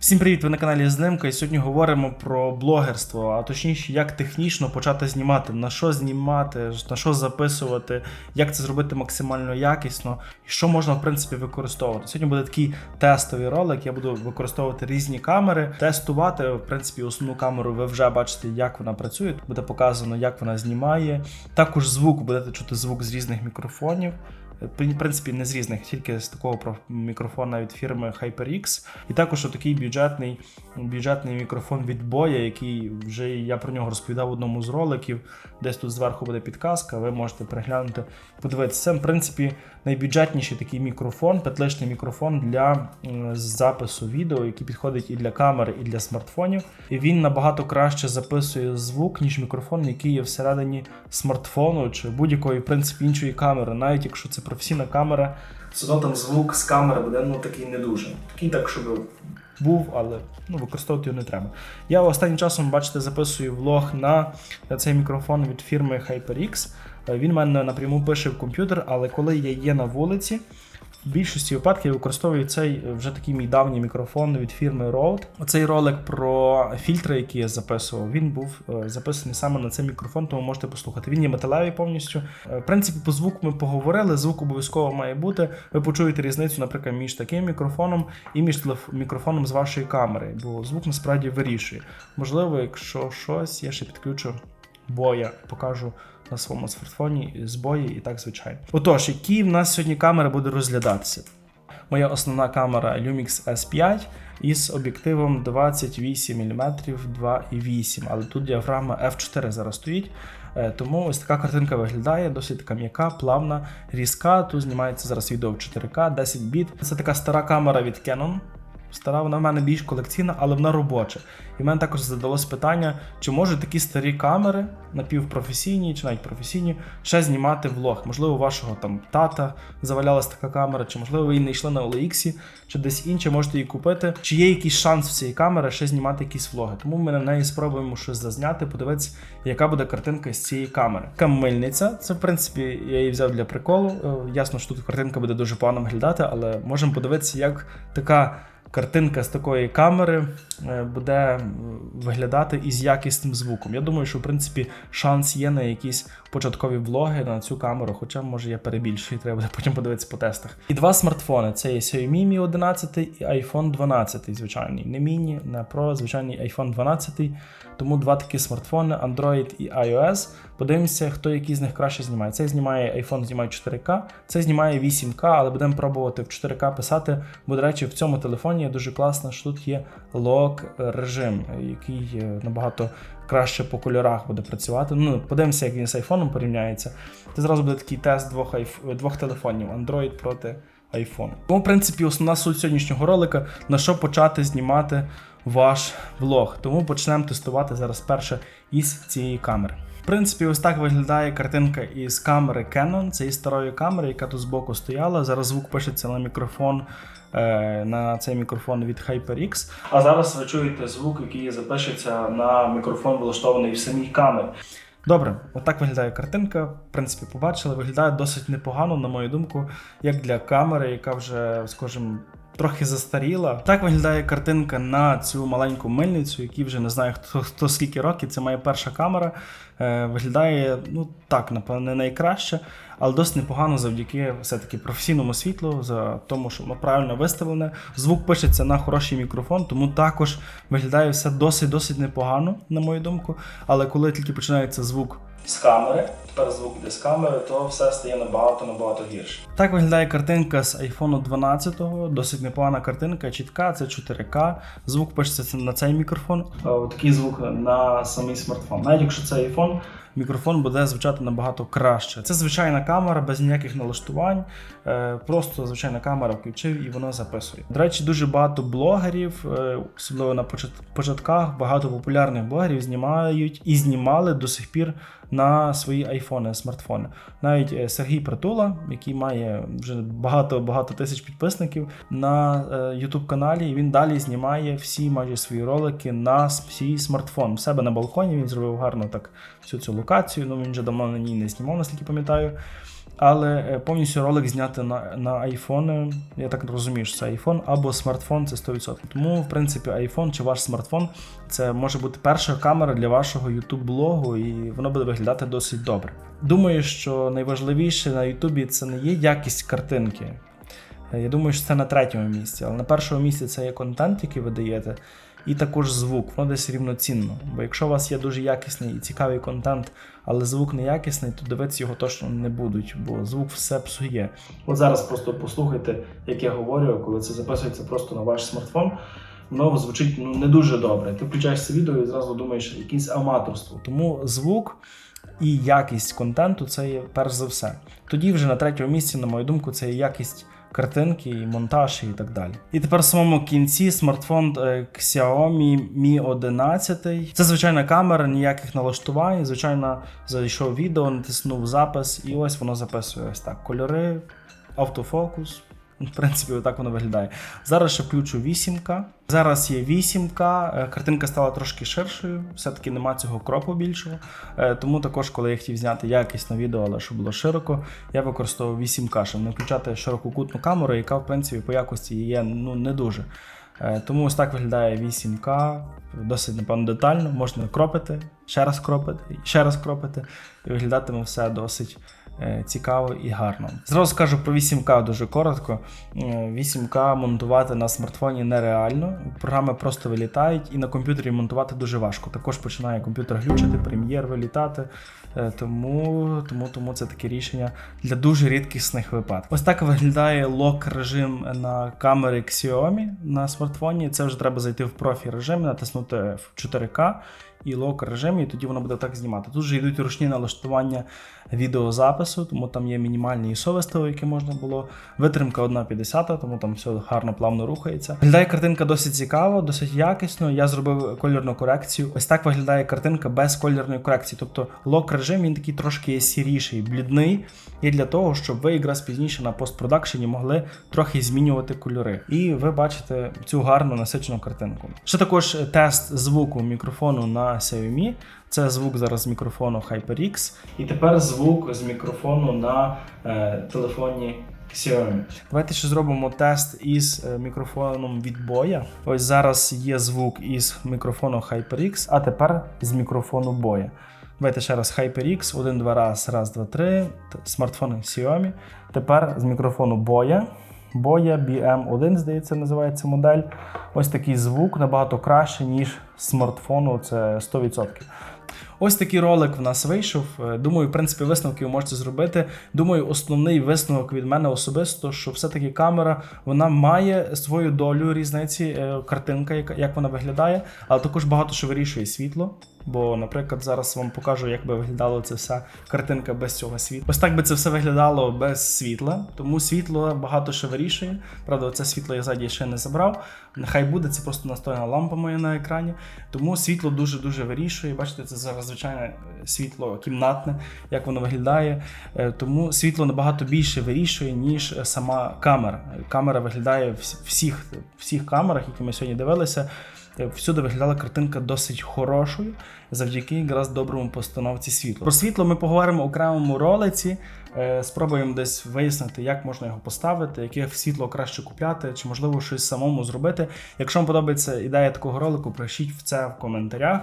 Всім привіт! Ви на каналі Знимка і сьогодні говоримо про блогерство, а точніше, як технічно почати знімати, на що знімати, на що записувати, як це зробити максимально якісно і що можна в принципі використовувати. Сьогодні буде такий тестовий ролик. Я буду використовувати різні камери, тестувати. В принципі, основну камеру ви вже бачите, як вона працює. Буде показано, як вона знімає. Також звук будете чути звук з різних мікрофонів. В принципі, не з різних, тільки з такого мікрофона від фірми HyperX. І також такий бюджетний, бюджетний мікрофон від Боя, який вже я про нього розповідав в одному з роликів. Десь тут зверху буде підказка, ви можете переглянути, подивитися. Це, в принципі, найбюджетніший такий мікрофон, петличний мікрофон для запису відео, який підходить і для камери, і для смартфонів. І він набагато краще записує звук, ніж мікрофон, який є всередині смартфону чи будь-якої, в принципі, іншої камери, навіть якщо це професійна камера, все одно там звук з камери буде ну такий не дуже. Такий так, щоб був, але ну, використовувати його не треба. Я останнім часом, бачите, записую влог на цей мікрофон від фірми HyperX. Він мене напряму пише в комп'ютер, але коли я є на вулиці, в більшості випадків я використовую цей е, вже такий мій давній мікрофон від фірми Rode. Оцей ролик про фільтри, які я записував, він був е, записаний саме на цей мікрофон, тому можете послухати. Він є металевий повністю. Е, В принципі, по звуку ми поговорили. Звук обов'язково має бути. Ви почуєте різницю, наприклад, між таким мікрофоном і між мікрофоном з вашої камери, бо звук насправді вирішує. Можливо, якщо щось, я ще підключу боя, покажу на своєму смартфоні з бої і так звичайно. Отож, які в нас сьогодні камери буде розглядатися? Моя основна камера Lumix S5 із об'єктивом 28 мм 2,8, але тут діафрагма F4 зараз стоїть. Е, Тому ось така картинка виглядає, досить така м'яка, плавна, різка. Тут знімається зараз відео в 4К, 10 біт. Це така стара камера від Canon. Стара вона в мене більш колекційна, але вона робоча. І в мене також задалось питання, чи можуть такі старі камери, напівпрофесійні чи навіть професійні, ще знімати влог. Можливо, у вашого там тата завалялась така камера, чи можливо ви її не йшли на OLX, чи десь інше можете її купити. Чи є якийсь шанс в цієї камери ще знімати якісь влоги? Тому ми на неї спробуємо щось зазняти, подивитися, яка буде картинка з цієї камери. Така мильниця, це в принципі я її взяв для приколу. Е, Ясно, що тут картинка буде дуже погано виглядати, але можемо подивитися, як така. Картинка з такої камери е, буде виглядати із якісним звуком. Я думаю, що в принципі шанс є на якісь початкові влоги на цю камеру, хоча може я перебільшую, треба буде потім подивитися по тестах. І два смартфони: це є Xiaomi Mi 11 і iPhone 12 звичайний. Не міні, не Pro, звичайний iPhone 12. Тому два такі смартфони, Android і iOS. Подивимося, хто який з них краще знімає. Цей знімає iPhone знімає 4К, цей знімає 8К, але будемо пробувати в 4К писати. Бо, до речі, в цьому телефоні є дуже класно, що тут є лок режим, який е, набагато краще по кольорах буде працювати. Ну, подивимося, як він з айфоном порівняється. Це зразу буде такий тест двох, айф... двох телефонів: Android проти iPhone. Тому, в принципі, основна суть сьогоднішнього ролика на що почати знімати ваш влог. Тому почнемо тестувати зараз перше із цієї камери. В принципі, ось так виглядає картинка із камери Canon, із старої камери, яка тут збоку стояла. Зараз звук пишеться на мікрофон. е, На цей мікрофон від HyperX. А зараз ви чуєте звук, який запишеться на мікрофон, влаштований в самій камері. Добре, отак виглядає картинка. В принципі, побачили, виглядає досить непогано, на мою думку, як для камери, яка вже, скажімо, трохи застаріла. Так виглядає картинка на цю маленьку мильницю, якій вже не знаю хто, хто скільки років. Це моя перша камера. Е, виглядає, ну так, напевно, не найкраще, але досить непогано завдяки все-таки професійному світлу, за тому, що воно правильно виставлене. Звук пишеться на хороший мікрофон, тому також виглядає все досить-досить непогано, на мою думку. Але коли тільки починається звук з камери, тепер звук йде з камери, то все стає набагато набагато гірше. Так виглядає картинка з iPhone 12, досить непогана картинка, чітка, це 4К. Звук пишеться на цей мікрофон. Такий звук на самий смартфон. Навіть якщо це iPhone, мікрофон буде звучати набагато краще. Це звичайна камера без ніяких налаштувань. Е, Просто звичайна камера включив і воно записує. До речі, дуже багато блогерів, е, особливо на початках, багато популярних блогерів знімають і знімали до сих пір на свої айфони, смартфони. Навіть е, Сергій Притула, який має вже багато багато тисяч підписників на YouTube каналі, він далі знімає всі майже свої ролики на свій смартфон. У себе на балконі він зробив гарно так всю цю локацію. Ну він вже давно на ній не знімав, наскільки пам'ятаю. але е, повністю ролик зняти на, на iPhone, я так розумію, що це iPhone або смартфон, це 100%. Тому, в принципі, iPhone чи ваш смартфон це може бути перша камера для вашого YouTube блогу, і воно буде виглядати досить добре. Думаю, що найважливіше на YouTube це не є якість картинки. Е, Я думаю, що це на третьому місці, але на першому місці це є контент, який ви даєте, і також звук. Воно десь рівноцінно. Бо якщо у вас є дуже якісний і цікавий контент, але звук не якісний, то дивитися його точно не будуть, бо звук все псує. От зараз просто послухайте, як я говорю, коли це записується просто на ваш смартфон. Воно звучить ну, не дуже добре. Ти включаєш це відео і зразу думаєш, якесь аматорство. Тому звук і якість контенту це є перш за все. Тоді вже на третьому місці, на мою думку, це є якість картинки, і монтаж і так далі. І тепер в самому кінці смартфон е, Xiaomi Mi 11. Це звичайна камера, ніяких налаштувань. Звичайно, зайшов відео, натиснув запис, і ось воно записує ось так. Кольори, автофокус. В принципі, отак воно виглядає. Зараз ще включу 8К. Зараз є 8К, е, картинка стала трошки ширшою, все-таки нема цього кропу більшого. Е, Тому також, коли я хотів зняти якісне відео, але щоб було широко, я використовував 8К, щоб не включати ширококутну камеру, яка в принципі по якості є ну, не дуже. Е, Тому ось так виглядає 8К, досить, напевно, детально. Можна кропити, ще раз кропити, ще раз кропити, і виглядатиме все досить цікаво і гарно. Зразу скажу про 8К дуже коротко. Е, 8К монтувати на смартфоні нереально. Програми просто вилітають, і на комп'ютері монтувати дуже важко. Також починає комп'ютер глючити, прем'єр вилітати. Е, Тому, тому, тому це таке рішення для дуже рідкісних випадків. Ось так виглядає лок режим на камери Xiaomi на смартфоні. Це вже треба зайти в профі режим, натиснути в 4К і лок режим, і тоді воно буде так знімати. Тут же йдуть ручні налаштування відеозапису, тому там є мінімальні ISO вистави, які можна було. Витримка 1,50, тому там все гарно плавно рухається. Виглядає картинка досить цікаво, досить якісно. Я зробив кольорну корекцію. Ось так виглядає картинка без кольорної корекції. Тобто лок режим він такий трошки сіріший, блідний. І для того, щоб ви якраз пізніше на постпродакшені могли трохи змінювати кольори. І ви бачите цю гарну насичену картинку. Ще також тест звуку мікрофону на Xiaomi. Це звук зараз з мікрофону HyperX. І тепер звук з мікрофону на е, телефоні Xiaomi. Давайте ще зробимо тест із е, мікрофоном від боя. Ось зараз є звук із мікрофону HyperX, а тепер з мікрофону боя. Давайте ще раз HyperX, один-два раз, раз, два, три. Смартфон Xiaomi. Тепер з мікрофону боя. Боя BM1, здається, називається модель. Ось такий звук набагато краще, ніж смартфону, це 100%. Ось такий ролик в нас вийшов. Е, Думаю, в принципі, висновки ви можете зробити. Думаю, основний висновок від мене особисто, що все-таки камера вона має свою долю різниці, е, картинка, як вона виглядає, але також багато що вирішує світло. Бо, наприклад, зараз вам покажу, як би виглядало це вся картинка без цього світла. Ось так би це все виглядало без світла, тому світло багато що вирішує. Правда, це світло я ззаді ще не забрав. Нехай буде, це просто настольна лампа моя на екрані. Тому світло дуже-дуже вирішує. Бачите, це зараз звичайне світло кімнатне, як воно виглядає. Е, Тому світло набагато більше вирішує, ніж сама камера. Камера виглядає в всіх, всіх камерах, які ми сьогодні дивилися. е, Всюди виглядала картинка досить хорошою завдяки якраз доброму постановці світла. Про світло ми поговоримо в окремому ролиці. Е, Спробуємо десь вияснити, як можна його поставити, яке світло краще купляти, чи можливо щось самому зробити. Якщо вам подобається ідея такого ролику, пишіть в це в коментарях,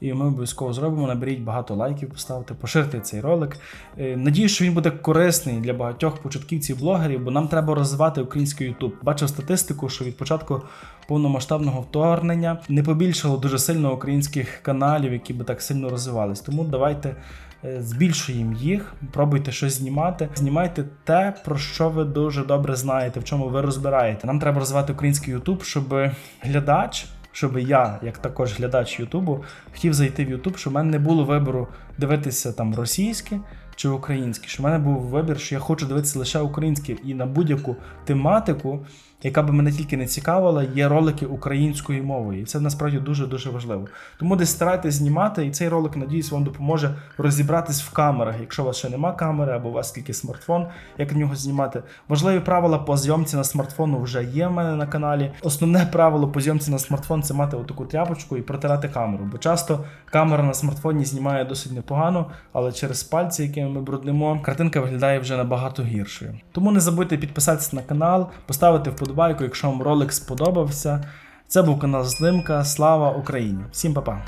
і ми обов'язково зробимо. Наберіть багато лайків, поставте, поширте цей ролик. Е, Надію, що він буде корисний для багатьох початківців блогерів, бо нам треба розвивати український YouTube. Бачив статистику, що від початку повномасштабного вторгнення не побільшало дуже сильно українських каналів, які би так сильно розвивались. Тому давайте е, збільшуємо їх, пробуйте щось знімати. Знімайте те, про що ви дуже добре знаєте, в чому ви розбираєте. Нам треба розвивати український YouTube, щоб глядач. Щоб я, як також глядач Ютубу, хотів зайти в Ютуб, щоб в мене не було вибору дивитися там російське чи українське. Щоб в мене був вибір, що я хочу дивитися лише українське і на будь-яку тематику яка би мене тільки не цікавила, є ролики українською мовою. І це насправді дуже-дуже важливо. Тому десь старайтесь знімати, і цей ролик, надіюсь, вам допоможе розібратись в камерах, якщо у вас ще нема камери або у вас тільки смартфон, як в нього знімати. Важливі правила по зйомці на смартфону вже є в мене на каналі. Основне правило по зйомці на смартфон це мати отаку тряпочку і протирати камеру. Бо часто камера на смартфоні знімає досить непогано, але через пальці, якими ми бруднимо, картинка виглядає вже набагато гіршою. Тому не забудьте підписатися на канал, поставити вподобайку, якщо вам ролик сподобався. Це був канал Злимка. Слава Україні! Всім па-па!